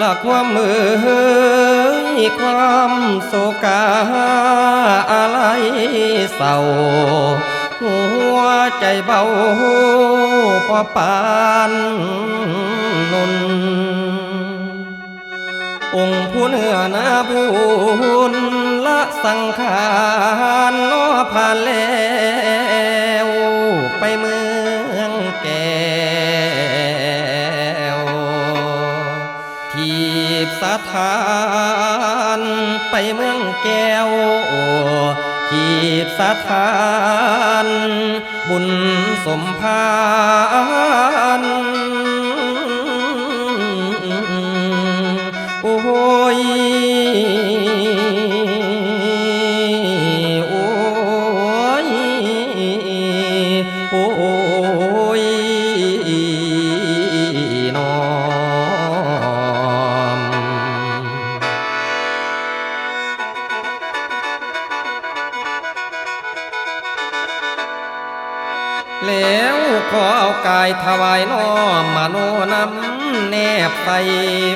ลักความมือความโศกาอะไรเศร้าหัวใจเบาพอปานนุนองค์ผู้เหนือนาบุญละสังขารนอผ่านแล้ว ทานไปเมืองแก้วขีดสถาน บุญสมภาร แล้วขอเอากายถวายน้อมมาโนนำแนบไป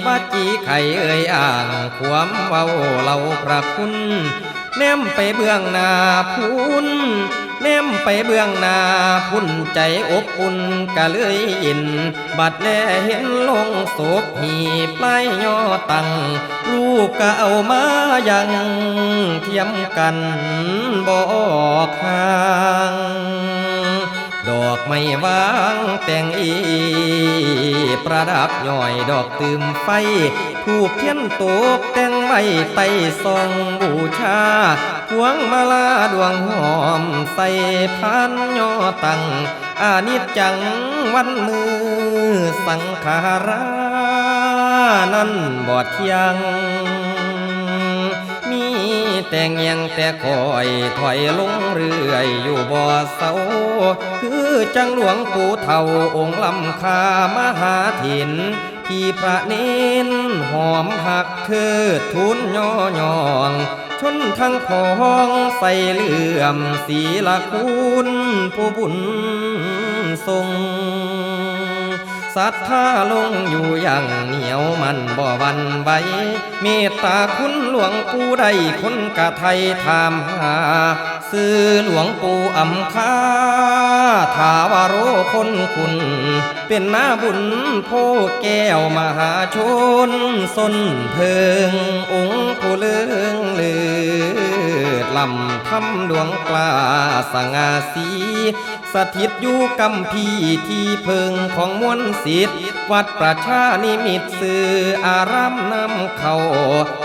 บัจีไข่เอ่ยอ่างควมเว้าเราพระคุณแนมไปเบื้องนาพุนแนมไปเบื้องนาพุ่นใจอบอุ่นกะเลยอิน บัดแลเห็นลงศพหีปลายย่อตัง ลูกก็เอามายังเทียมกันบอกห่าง ดอกไม้วางแต่งอี ประดับหย่อยดอกตืมไฟถูกเทียนตกแต่งไว้ไต่ซองบูชาพวงมาลาดวงหอมใส่พันย่อตังอานิจจังวันมือสังขารานั้นบอดเทียง มีแต่เงียงแต่คอยถอยลงเรื่อยอยู่บ่อเสา คือจังหลวงปู่เท่าองค์ลำคามหาถินที่พระเน้นหอมหักเธอทุนย่อยองชนทั้งพองใส่เหลื่อมสีละคุณผู้บุญทรงศรัทธาลงอยู่อย่างเหนียวมันบ่วันไหวเมตตาคุณหลวงปู่ใดคนกะไทยถามหา ซื้อหลวงปู่อำคาถาวโรคนคุณ เป็นหน้าบุญโพแก้วมหาชนสนเพิง องค์ผู้เลืองเลือลำทำดวงกล้าสง่าสี สถิตอยู่กำพีที่เพิงของมวลสิทธิ์วัดประชานิมิตสื่ออารามนำเขา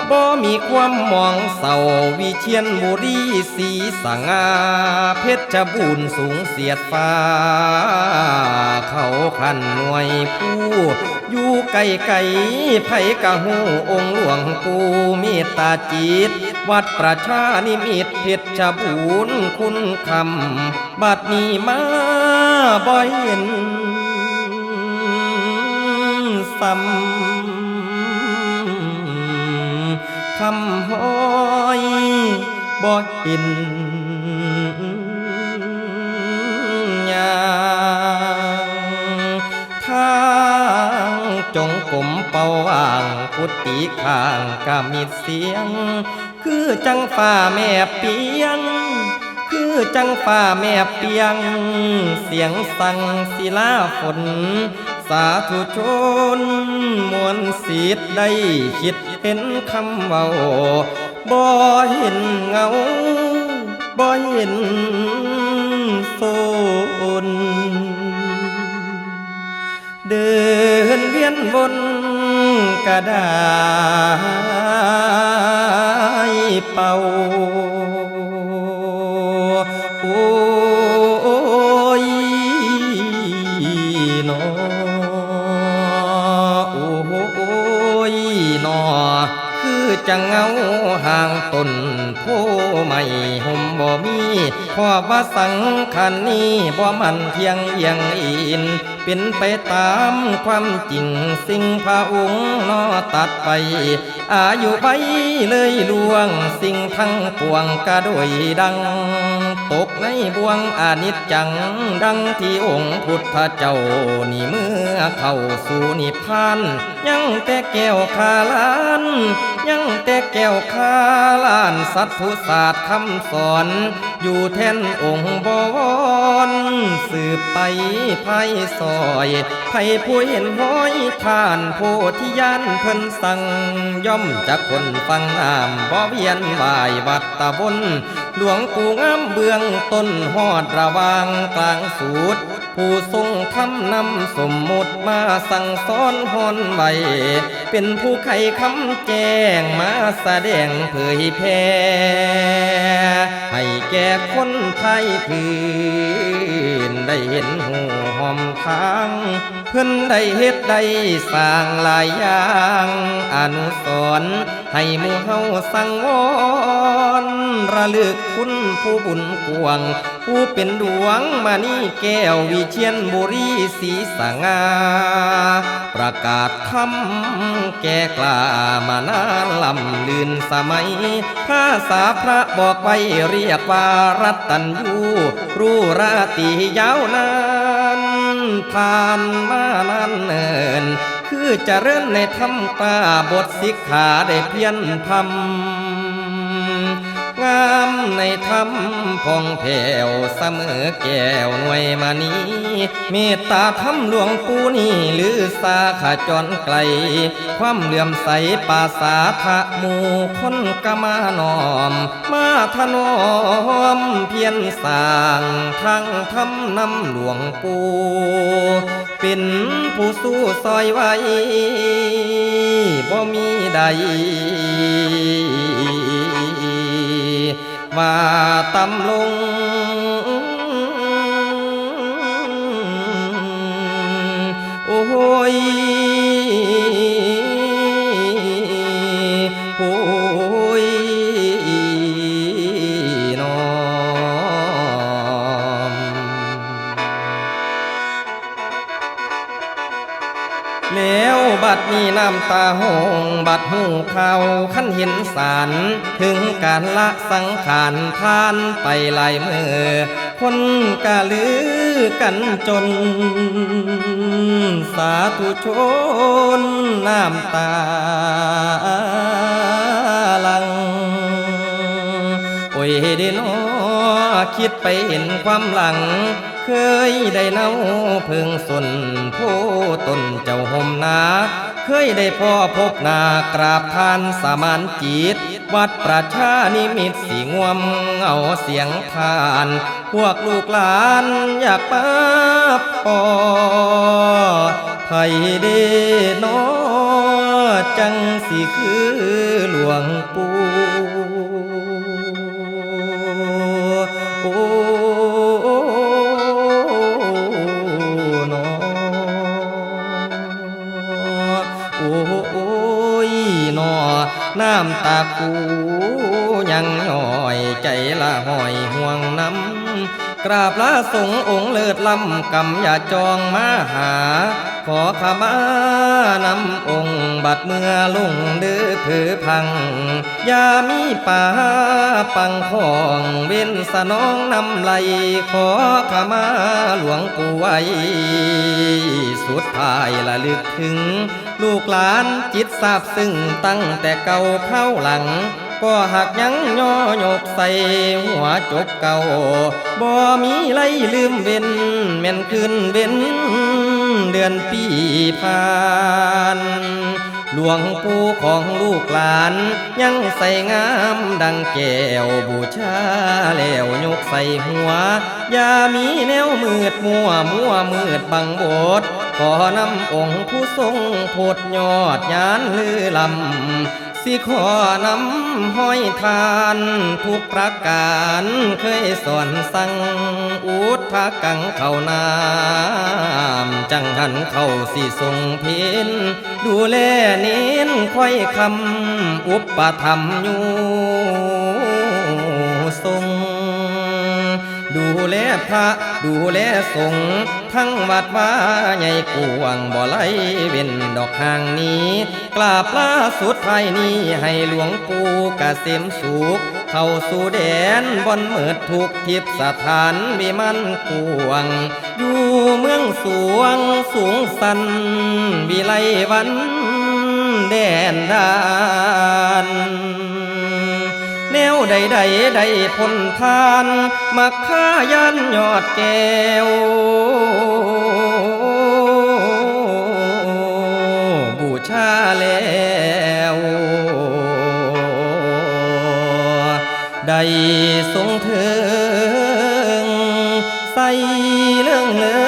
บ่มีความมองเศร้าวิเชียนบุรีสีสงาเพชรบูรณ์สูงเสียดฟ้า เขาขันหน่วยผู้ อยู่ไกลไกลไผกะหูองค์หลวงปู่เมตตาจิต วัดประชานิมิตเพชรบูรณ์คุณคำบัดนี้มาบ่เห็นซ้ำคำหอ บ่เห็นยางทางจงกลมเป่าว่างกุฏิข้างกามิดเสียง คือจังฝ่าแม่เปียง คือจังฝ่าแม่เปียง เสียงสั่งศิลาฝนสาธุชนมวลสีดได้คิดเห็นคำเว้า บ่เห็นเงาบ่เห็นโซนเดินเวียนวนกระไดเป่าโอ้ จังเงาห่างตนผู้ไม่ห่มบ่มีขอว่าสังขันนี้บ่มันเพียงเอียงอิน เป็นไปตามความจริงสิ่งพระองค์นอตัดไป อายุไปเลยลวงสิ่งทั้งปวงกระโดยดัง บ่วงอานิจจัง ดังที่องค์พุทธเจ้า นี่เมื่อเข้าสู่นิพพานยังแต่แก้วคาลาน ยังแต่แก้วคาลาน สัตว์ศาสตร์คำสอน อยู่แท่นองค์บวร สืบไปไพซอยไผผู้เห็นห้อย ทานโพธิญาณเพิ่นสั่งย่อมจากคนฟังน้ำบ่เวียนวายวัดตะบน หลวงปู่งามเบื้องต้นหอดระวางกลางสูตร ผู้ทรงคำนำสมมุติมาสั่งสอนหอนไว้เป็นผู้ไขคำแจ้งมาแสดงเผยแพร่ให้แก่คนไทยพื้นได้เห็นหูหอมทาง เพื่อนได้เฮ็ดได้สร้างหลายอย่างอนุสรให้หมู่เฮาสังวรระลึกคุณผู้บุญกวง ผู้เป็นดวงมานี่แก้ววิเชียนบุรีสีสงาประกาศคำแก่กล้ามานานลำลืนสมัยภาษาพระบอกไว้เรียกว่ารัตตัญยูรู้ราตียาวนาน ผ่านมานานเนิน คือจะเริ่มในธรรมตาบทสิกขาได้เพียนธรรมงามในธรรมพองแผ่วเสมอแก้วหน่วยมานีเมตตาธรรมหลวงปู่นี่หรือสาขาจรไกล ความเหลื่อมใสปาสาทะหมู่คนกมานอม มาถนอมเพียรสร้างทางธรรมนำหลวงปู่เป็นผู้สู้ซอยไว้บ่มีใด ว่าตำลุง น้ำตาหงบัดหูเขาขั้นเห็นสารถึงการละสังขารทานไปหลายมือคนกะลือกันจน สาธุชนน้ำตาลัง โอ้ยเดนอ คิดไปเห็นความหลัง เคยได้เนาเพึงสนผู้ตนเจ้าห่มนา เคยได้พ่อพบนากราบทานสามานจิต วัดประชานิมิตสีงวมเอาเสียงทาน พวกลูกหลานอยากมาปอไทยเดนอจังสิคือหลวงปู่ามตาคูยังย่อยใจละห้อยห่วงน้ำ กราบลาสงองค์เลิศลำกำอย่าจองมาหา ขอขมานำองค์บัดเมื่อลุงเดือผือพังยามีป่าปังของเว้นสนองนำไหลขอขมาหลวงปู่ไว้สุดท้ายละลึกถึง ลูกหลานจิตซาบซึ่งตั้งแต่เก่าเข้าหลัง ก็หักยังย่อยกใส่หัวจกเก่าบ่มีไรลืมเว้นแม่นคืนเว้นเดือนปีผ่านหลวงปู่ของลูกหลาน ยังใส่งามดังแก้วบูชาแล้วยกใส่หัว อย่ามีแนวมืดมัวมัวมืดบังโบดขอนำองค์ผู้ทรงโพดยอดยานลือลำ สิขอนำห้อยทานทุกประการเคยสอนสั่งอุทธกังเข้านามจังหันเข้าสิทรงพินดูแลเน้นค่อยคำอุปธรรมอยู่ทรง ดูแลพระดูแลสงฆ์ทั้งวัดว่าใหญ่กวางบ่ไหลเว้นดอกหางนี้กราบลาสุดท้ายนี้ให้หลวงปู่กเกษมสุขเข้าสู่แดนบอนเมิดทุกทิพสถานวิมันกวง อยู่เมืองสวงสูงสันวิไลวันแดนดาน แนวใดใดใดพลทานมักฆ่ายันยอดแก้วบูชาแล้วได้ทรงถึงใส่เรื่องเลือ